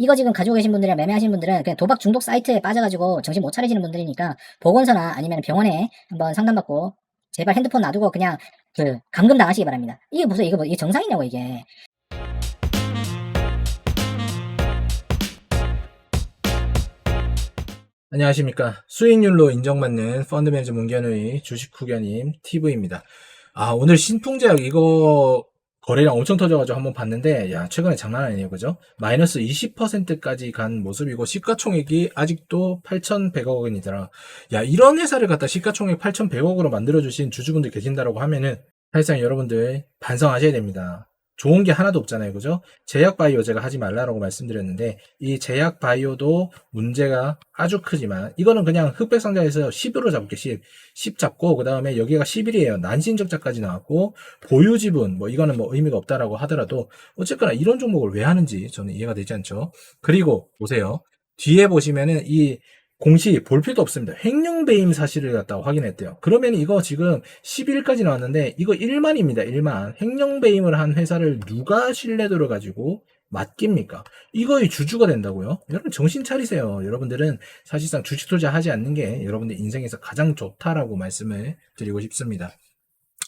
이거 지금 가지고 계신 분들이나 매매하시는 분들은 그냥 도박 중독 사이트에 빠져가지고 정신 못 차리시는 분들이니까 보건소나 아니면 병원에 한번 상담받고 제발 핸드폰 놔두고 그냥 그 감금 당하시기 바랍니다. 이게 무슨 이거 뭐 이게 정상이냐고 이게. 안녕하십니까. 수익률로 인정받는 펀드 매니저 문견의 주식 후견님 TV입니다. 아, 오늘 신풍제약 이거 거래량 엄청 터져가지고 한번 봤는데, 야, 최근에 장난 아니에요. 그죠? 마이너스 20%까지 간 모습이고, 시가총액이 아직도 8,100억 원이더라. 야, 이런 회사를 갖다 시가총액 8,100억으로 만들어주신 주주분들 계신다라고 하면은, 사실상 여러분들 반성하셔야 됩니다. 좋은 게 하나도 없잖아요. 그죠? 제약 바이오 제가 하지 말라라고 말씀드렸는데 이 제약 바이오도 문제가 아주 크지만 이거는 그냥 흑백 상자에서 10으로 잡을게 10. 10 잡고 그다음에 여기가 10일이에요. 난신 적자까지 나왔고 보유 지분 뭐 이거는 뭐 의미가 없다라고 하더라도 어쨌거나 이런 종목을 왜 하는지 저는 이해가 되지 않죠. 그리고 보세요. 뒤에 보시면은 이 공시 볼 필요도 없습니다. 횡령 배임 사실을 갖다가 확인했대요. 그러면 이거 지금 11일까지 나왔는데 이거 1만입니다. 1만. 횡령 배임을 한 회사를 누가 신뢰도를 가지고 맡깁니까? 이거의 주주가 된다고요? 여러분 정신 차리세요. 여러분들은 사실상 주식 투자하지 않는 게 여러분들 인생에서 가장 좋다라고 말씀을 드리고 싶습니다.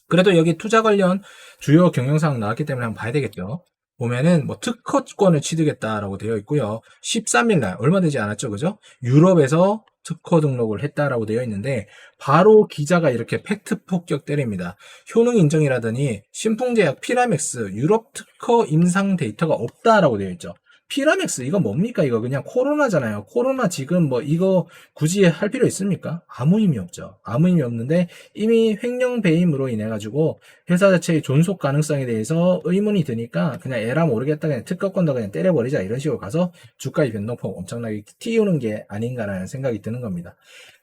그래도 여기 투자 관련 주요 경영상 나왔기 때문에 한번 봐야 되겠죠. 보면은 뭐 특허권을 취득했다라고 되어 있고요. 13일 날 얼마 되지 않았죠, 그죠? 유럽에서 특허 등록을 했다라고 되어 있는데 바로 기자가 이렇게 팩트 폭격 때립니다. 효능 인정이라더니 신풍제약 피라맥스 유럽 특허 임상 데이터가 없다라고 되어 있죠. 피라맥스 이거 뭡니까? 이거 그냥 코로나잖아요. 코로나 지금 뭐 이거 굳이 할 필요 있습니까? 아무 의미 없죠. 아무 의미 없는데 이미 횡령 배임으로 인해 가지고 회사 자체의 존속 가능성에 대해서 의문이 드니까 그냥 에라 모르겠다 그냥 특허권도 그냥 때려버리자 이런 식으로 가서 주가의 변동폭 엄청나게 띄우는 게 아닌가라는 생각이 드는 겁니다.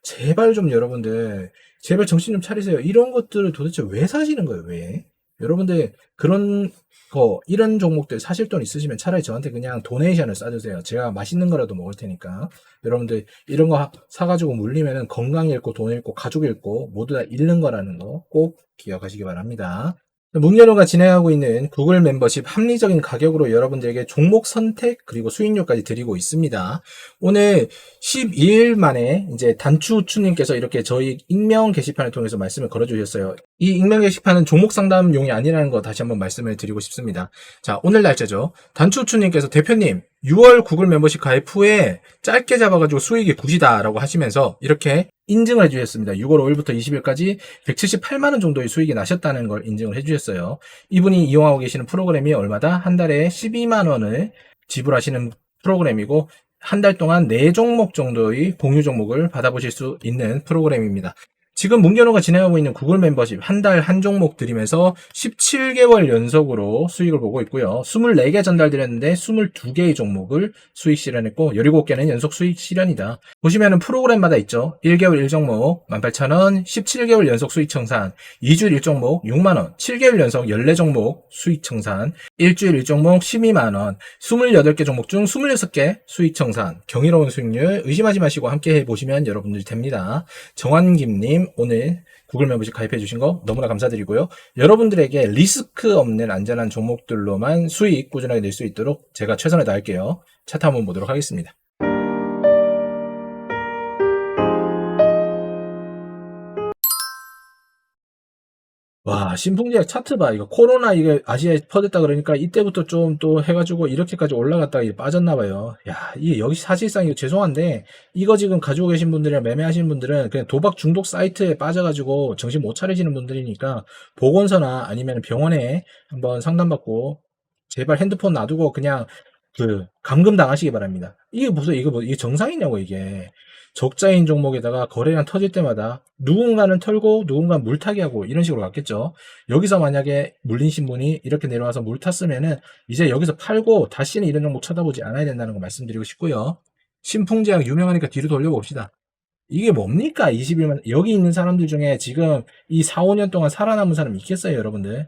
제발 좀 여러분들 제발 정신 좀 차리세요. 이런 것들을 도대체 왜 사시는 거예요? 왜? 여러분들 그런 거 이런 종목들 사실 돈 있으시면 차라리 저한테 그냥 도네이션을 쏴주세요. 제가 맛있는 거라도 먹을 테니까 여러분들 이런 거 사가지고 물리면은 건강 잃고 돈 잃고 가족 잃고 모두 다 잃는 거라는 거 꼭 기억하시기 바랍니다. 문연호가 진행하고 있는 구글 멤버십 합리적인 가격으로 여러분들에게 종목 선택 그리고 수익률까지 드리고 있습니다. 오늘 12일 만에 이제 단추추님께서 이렇게 저희 익명 게시판을 통해서 말씀을 걸어주셨어요. 이 익명 게시판은 종목 상담용이 아니라는 거 다시 한번 말씀을 드리고 싶습니다. 자, 오늘 날짜죠. 단추추님께서 대표님 6월 구글 멤버십 가입 후에 짧게 잡아가지고 수익이 굿이다라고 하시면서 이렇게 인증을 해주셨습니다. 6월 5일부터 20일까지 178만 원 정도의 수익이 나셨다는 걸 인증을 해주셨어요. 이분이 이용하고 계시는 프로그램이 얼마다? 한 달에 12만 원을 지불하시는 프로그램이고, 한 달 동안 4종목 정도의 공유 종목을 받아보실 수 있는 프로그램입니다. 지금 문견호가 진행하고 있는 구글 멤버십 한 달한 종목 드리면서 17개월 연속으로 수익을 보고 있고요. 24개 전달드렸는데 22개의 종목을 수익 실현했고 17개는 연속 수익 실현이다. 보시면은 프로그램마다 있죠. 1개월 1종목 18,000원, 17개월 연속 수익 청산, 2주일 1종목 6만원, 7개월 연속 14종목 수익 청산, 일주일 1종목 12만원, 28개 종목 중 26개 수익 청산, 경이로운 수익률 의심하지 마시고 함께 해보시면 여러분들 됩니다. 정환김님 오늘 구글 멤버십 가입해 주신 거 너무나 감사드리고요. 여러분들에게 리스크 없는 안전한 종목들로만 수익 꾸준하게 낼 수 있도록 제가 최선을 다할게요. 차트 한번 보도록 하겠습니다. 와, 신풍제약 차트 봐. 이거 코로나 이게 아시아에 퍼졌다 그러니까 이때부터 좀 또 해가지고 이렇게까지 올라갔다가 이게 빠졌나 봐요. 야, 이게 여기 사실상 이거 죄송한데 이거 지금 가지고 계신 분들이랑 매매하시는 분들은 그냥 도박 중독 사이트에 빠져가지고 정신 못 차리시는 분들이니까 보건소나 아니면 병원에 한번 상담받고 제발 핸드폰 놔두고 그냥 그 감금 당하시기 바랍니다. 이게 무슨 이거 뭐 이게 정상이냐고 이게. 적자인 종목에다가 거래량 터질 때마다 누군가는 털고 누군가는 물타기 하고 이런 식으로 갔겠죠. 여기서 만약에 물리신 분이 이렇게 내려와서 물 탔으면은 이제 여기서 팔고 다시는 이런 종목 쳐다보지 않아야 된다는 거 말씀드리고 싶고요. 신풍제약 유명하니까 뒤로 돌려봅시다. 이게 뭡니까? 21만 여기 있는 사람들 중에 지금 이 4, 5년 동안 살아남은 사람 있겠어요, 여러분들?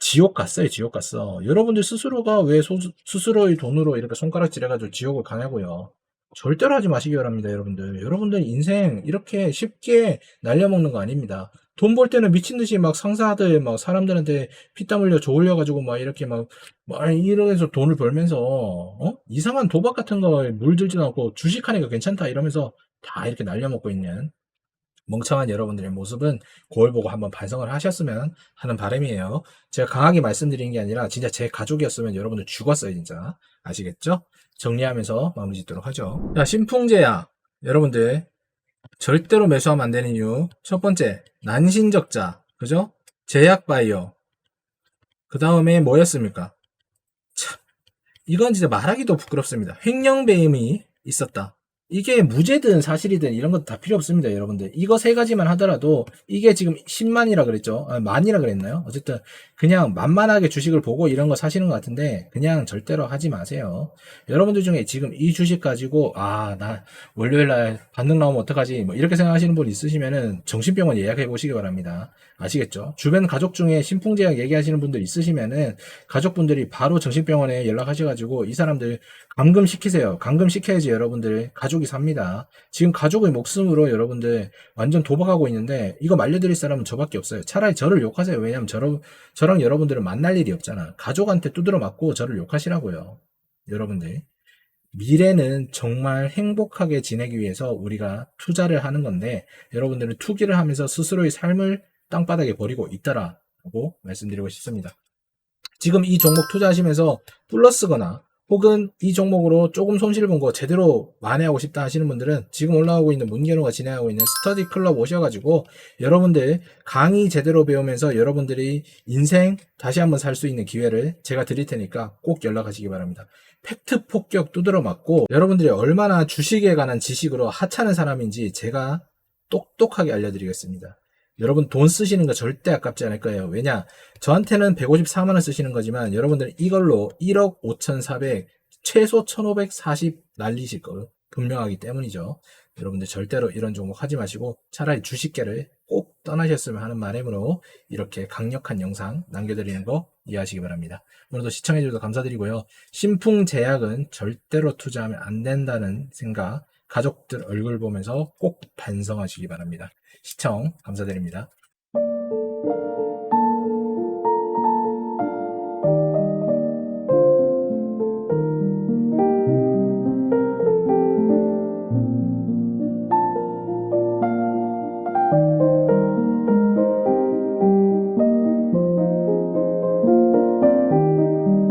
지옥 갔어요, 지옥 갔어. 여러분들 스스로가 왜 소- 스스로의 돈으로 이렇게 손가락질 해가지고 지옥을 가냐고요. 절대로 하지 마시기 바랍니다, 여러분들. 여러분들 인생 이렇게 쉽게 날려먹는 거 아닙니다. 돈 벌 때는 미친 듯이 막 상사들 막 사람들한테 피땀 흘려 조 흘려가지고 막 이렇게 막, 막 이러면서 돈을 벌면서 어? 이상한 도박 같은 거에 물들지도 않고 주식하니까 괜찮다 이러면서 다 이렇게 날려먹고 있는 멍청한 여러분들의 모습은 거울 보고 한번 반성을 하셨으면 하는 바람이에요. 제가 강하게 말씀드리는 게 아니라 진짜 제 가족이었으면 여러분들 죽었어요 진짜 아시겠죠? 정리하면서 마무리 짓도록 하죠. 자 신풍제약 여러분들 절대로 매수하면 안 되는 이유 첫 번째 난신적자 그죠? 제약바이오 그 다음에 뭐였습니까? 참 이건 진짜 말하기도 부끄럽습니다. 횡령배임이 있었다. 이게 무죄든 사실이든 이런 것다 필요 없습니다, 여러분들. 이거 세 가지만 하더라도 이게 지금 10만이라 그랬죠? 아, 만이라 그랬나요? 어쨌든 그냥 만만하게 주식을 보고 이런 거 사시는 것 같은데 그냥 절대로 하지 마세요. 여러분들 중에 지금 이 주식 가지고 아, 나 월요일 날 반등 나오면 어떡하지? 뭐 이렇게 생각하시는 분 있으시면은 정신병원 예약해 보시기 바랍니다. 아시겠죠? 주변 가족 중에 신풍제약 얘기하시는 분들 있으시면은 가족분들이 바로 정신병원에 연락하셔 가지고 이 사람들 감금시키세요. 감금시켜야지 여러분들 가족 이 삽니다. 지금 가족의 목숨으로 여러분들 완전 도박하고 있는데 이거 말려드릴 사람은 저밖에 없어요. 차라리 저를 욕하세요. 왜냐면 저랑, 저랑 여러분들은 만날 일이 없잖아. 가족한테 두드러 맞고 저를 욕하시라고요. 여러분들. 미래는 정말 행복하게 지내기 위해서 우리가 투자를 하는 건데 여러분들은 투기를 하면서 스스로의 삶을 땅바닥에 버리고 있다라고 말씀드리고 싶습니다. 지금 이 종목 투자하시면서 플러스거나 혹은 이 종목으로 조금 손실 본 거 제대로 만회하고 싶다 하시는 분들은 지금 올라오고 있는 문계로가 진행하고 있는 스터디 클럽 오셔가지고 여러분들 강의 제대로 배우면서 여러분들이 인생 다시 한번 살 수 있는 기회를 제가 드릴 테니까 꼭 연락하시기 바랍니다. 팩트 폭격 두드러 맞고 여러분들이 얼마나 주식에 관한 지식으로 하찮은 사람인지 제가 똑똑하게 알려드리겠습니다. 여러분 돈 쓰시는 거 절대 아깝지 않을 거예요. 왜냐? 저한테는 154만 원 쓰시는 거지만 여러분들은 이걸로 1억 5,400 최소 1,540 날리실 거 분명하기 때문이죠. 여러분들 절대로 이런 종목 하지 마시고 차라리 주식계를 꼭 떠나셨으면 하는 바람으로 이렇게 강력한 영상 남겨드리는 거 이해하시기 바랍니다. 오늘도 시청해주셔서 감사드리고요. 신풍제약은 절대로 투자하면 안 된다는 생각 가족들 얼굴 보면서 꼭 반성하시기 바랍니다. 시청 감사드립니다.